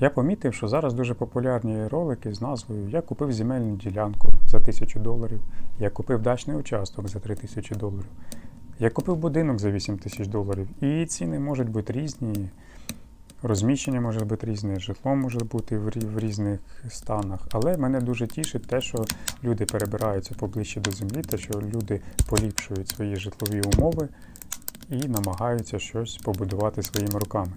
Я помітив, що зараз дуже популярні ролики з назвою Я купив земельну ділянку за 1000 доларів, я купив дачний участок за 3000 доларів, я купив будинок за 8 тисяч доларів. І ціни можуть бути різні, розміщення може бути різне, житло може бути в різних станах. Але мене дуже тішить те, що люди перебираються поближче до землі, те, що люди поліпшують свої житлові умови і намагаються щось побудувати своїми руками.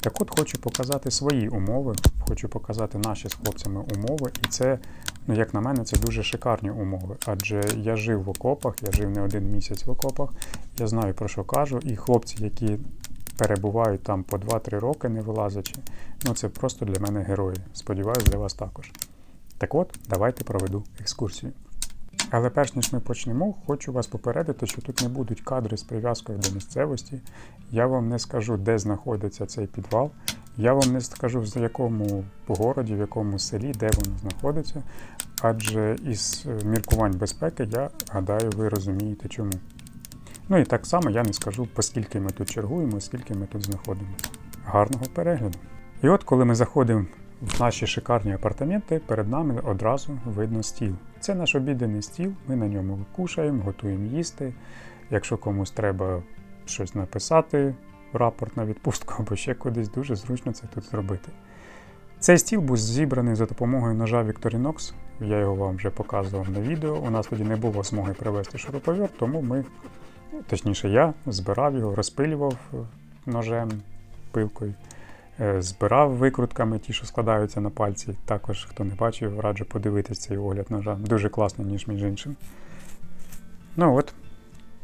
Так от хочу показати свої умови, хочу показати наші з хлопцями умови, і це, ну як на мене, це дуже шикарні умови. Адже я жив в окопах, я жив не один місяць в окопах, я знаю про що кажу, і хлопці, які перебувають там по 2-3 роки, не вилазячи, ну це просто для мене герої. Сподіваюсь, для вас також. Так от, давайте проведу екскурсію. Але перш ніж ми почнемо, хочу вас попередити, що тут не будуть кадри з прив'язкою до місцевості. Я вам не скажу, де знаходиться цей підвал. Я вам не скажу, в якому городі, в якому селі, де він знаходиться. Адже із е, міркувань безпеки, я гадаю, ви розумієте чому. Ну і так само я не скажу, поскільки ми тут чергуємо, скільки ми тут знаходимося. Гарного перегляду! І от коли ми заходимо в наші шикарні апартаменти, перед нами одразу видно стіл. Це наш обіденний стіл, ми на ньому кушаємо, готуємо їсти. Якщо комусь треба щось написати, рапорт на відпустку або ще кудись, дуже зручно це тут зробити. Цей стіл був зібраний за допомогою ножа Victorinox. Я його вам вже показував на відео. У нас тоді не було змоги привезти шуруповерт, тому ми, точніше, я збирав його, розпилював ножем, пилкою. Е, Збирав викрутками ті, що складаються на пальці. Також, хто не бачив, раджу подивитись цей огляд ножа. Дуже класний, ніж між іншим. Ну от,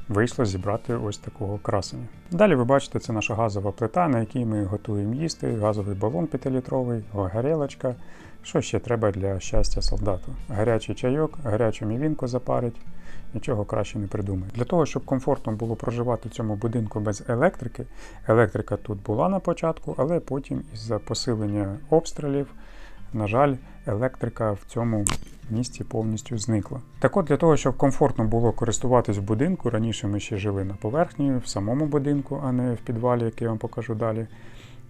вийшло зібрати ось такого красення. Далі ви бачите, це наша газова плита, на якій ми готуємо їсти, газовий балон 5-літровий, горілочка. Що ще треба для щастя солдату? Гарячий чайок, гарячу мівінку запарить. Нічого краще не придумаю. Для того, щоб комфортно було проживати в цьому будинку без електрики, електрика тут була на початку, але потім із-за посилення обстрілів, на жаль, електрика в цьому місті повністю зникла. Так от для того, щоб комфортно було користуватись в будинку, раніше ми ще жили на поверхні, в самому будинку, а не в підвалі, який я вам покажу далі.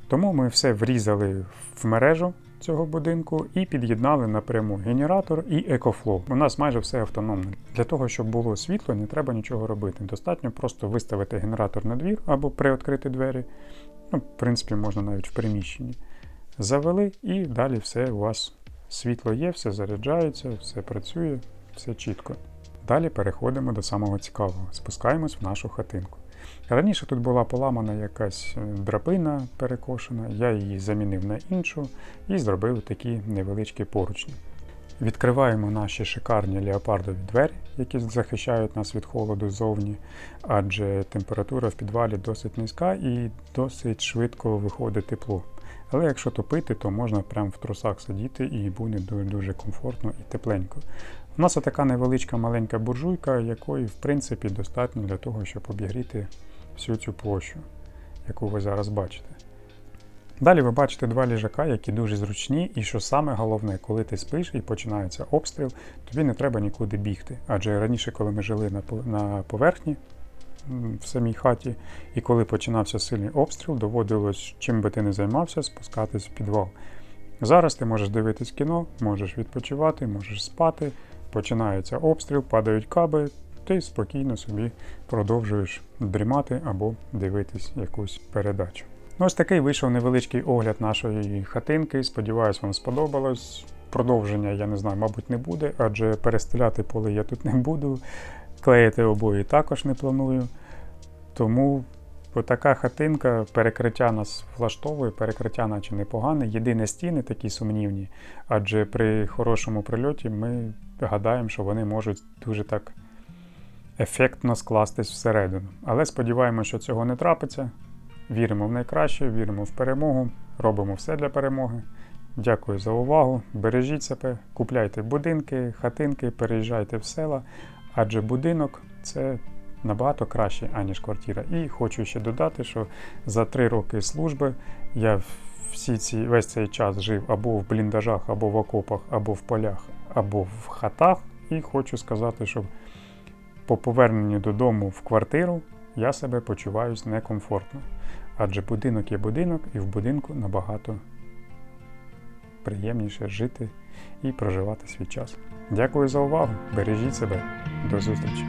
Тому ми все врізали в мережу цього будинку і під'єднали напряму генератор і екофлоу. У нас майже все автономне. Для того, щоб було світло, не треба нічого робити. Достатньо просто виставити генератор на двір або приоткрити двері. Ну, в принципі, можна навіть в приміщенні. Завели і далі все у вас світло є, все заряджається, все працює, все чітко. Далі переходимо до самого цікавого. Спускаємось в нашу хатинку. Раніше тут була поламана якась е, драбина перекошена, я її замінив на іншу і зробив такі невеличкі поручні. Відкриваємо наші шикарні леопардові двері, які захищають нас від холоду ззовні, адже температура в підвалі досить низька і досить швидко виходить тепло. Але якщо топити, то можна прямо в трусах сидіти і буде дуже комфортно і тепленько. У нас така невеличка маленька буржуйка, якої в принципі достатньо для того, щоб обігріти всю цю площу, яку ви зараз бачите. Далі ви бачите два ліжака, які дуже зручні, і що саме головне, коли ти спиш і починається обстріл, тобі не треба нікуди бігти. Адже раніше, коли ми жили на поверхні в самій хаті, і коли починався сильний обстріл, доводилось, чим би ти не займався, спускатись в підвал. Зараз ти можеш дивитись кіно, можеш відпочивати, можеш спати, починається обстріл, падають каби, ти спокійно собі продовжуєш дрімати або дивитись якусь передачу. Ну, ось такий вийшов невеличкий огляд нашої хатинки. Сподіваюсь, вам сподобалось. Продовження, я не знаю, мабуть, не буде, адже перестеляти поли я тут не буду. Клеїти обої також не планую. Тому така хатинка, перекриття нас влаштовує, перекриття наче непогане. Єдине стіни такі сумнівні, адже при хорошому прильоті ми гадаємо, що вони можуть дуже так ефектно скластись всередину. Але сподіваємося, що цього не трапиться. Віримо в найкраще, віримо в перемогу, робимо все для перемоги. Дякую за увагу. Бережіть себе, купляйте будинки, хатинки, переїжджайте в села, адже будинок це набагато краще, аніж квартира. І хочу ще додати, що за три роки служби я всі ці, весь цей час жив або в бліндажах, або в окопах, або в полях, або в хатах. І хочу сказати, що по поверненню додому в квартиру я себе почуваюся некомфортно. Адже будинок є будинок, і в будинку набагато приємніше жити і проживати свій час. Дякую за увагу. Бережіть себе. До зустрічі!